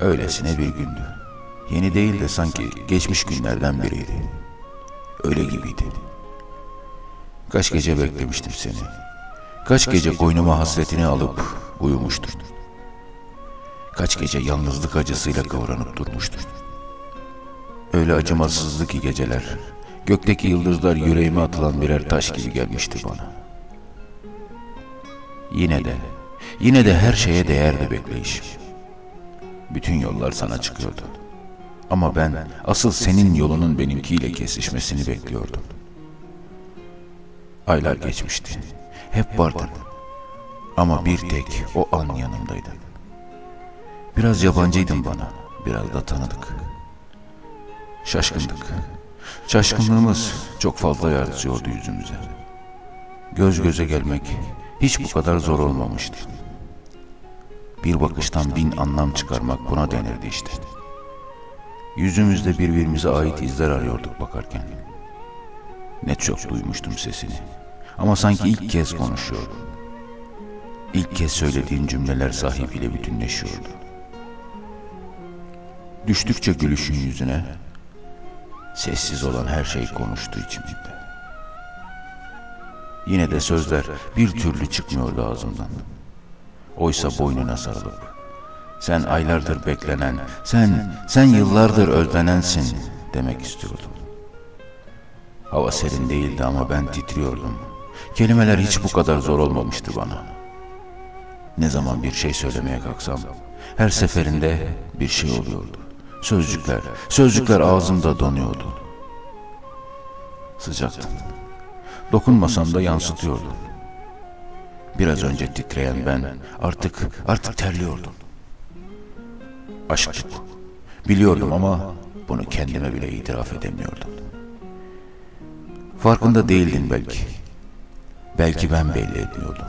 Öylesine bir gündü. Yeni değil de sanki geçmiş günlerden biriydi. Öyle gibiydi. Kaç gece beklemiştim seni. Kaç gece koynuma hasretini alıp uyumuştum. Kaç gece yalnızlık acısıyla kıvranıp durmuştum. Öyle acımasızdı ki geceler. Gökteki yıldızlar yüreğime atılan birer taş gibi gelmişti bana. Yine de, yine de her şeye değerdi bekleyişim. Bütün yollar sana çıkıyordu. Ama ben asıl senin yolunun benimkiyle kesişmesini bekliyordum. Aylar geçmişti. Hep vardın. Ama bir tek o an yanımdaydın. Biraz yabancıydın bana, biraz da tanıdık. Şaşkındık. Şaşkınlığımız çok fazla yansıyordu yüzümüze. Göz göze gelmek hiç bu kadar zor olmamıştı. Bir bakıştan bin anlam çıkarmak buna denirdi işte. Yüzümüzde birbirimize ait izler arıyorduk bakarken. Ne çok duymuştum sesini. Ama sanki ilk kez konuşuyordum. İlk kez söylediğin cümleler sahibiyle bütünleşiyordu. Düştükçe gülüşün yüzüne, sessiz olan her şey konuştu içimde. Yine de sözler bir türlü çıkmıyordu ağzımdan. Oysa boynuna sarılıp, sen aylardır beklenen, sen, sen yıllardır özlenensin demek istiyordum. Hava serin değildi ama ben titriyordum. Kelimeler hiç bu kadar zor olmamıştı bana. Ne zaman bir şey söylemeye kalksam, her seferinde bir şey oluyordu. Sözcükler, sözcükler ağzımda donuyordu. Sıcaktın. Dokunmasam da yansıtıyordun. Biraz önce titreyen ben artık artık terliyordum. Aşk. Biliyordum ama bunu kendime bile itiraf edemiyordum. Farkında değildin belki. Belki ben belli etmiyordum.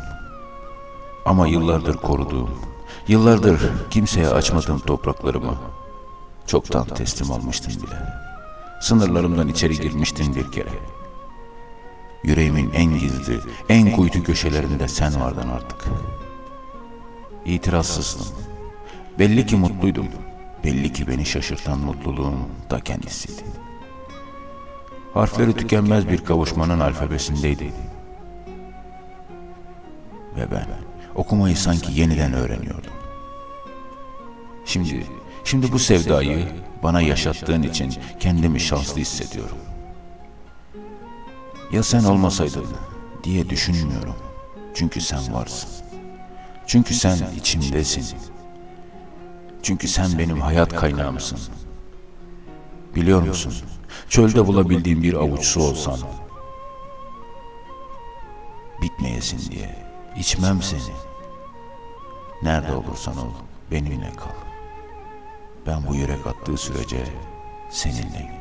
Ama yıllardır koruduğum, yıllardır kimseye açmadığım topraklarımı çoktan teslim almıştın bile. Sınırlarımdan içeri girmiştin bir kere. Yüreğimin en gizli, en kuytu köşelerinde sen vardın artık. İtirazsızdım. Belli ki mutluydum. Belli ki beni şaşırtan mutluluğum da kendisiydi. Harfleri tükenmez bir kavuşmanın alfabesindeydi. Ve ben okumayı sanki yeniden öğreniyordum. Şimdi, şimdi bu sevdayı bana yaşattığın için kendimi şanslı hissediyorum. Ya sen olmasaydın diye düşünmüyorum. Çünkü sen varsın. Çünkü sen içimdesin. Çünkü sen benim hayat kaynağımsın. Biliyor musun? Çölde bulabildiğim bir avuç su olsan. Bitmeyesin diye içmem seni. Nerede olursan ol benimle kal. Ben bu yürek attığı sürece seninleyim.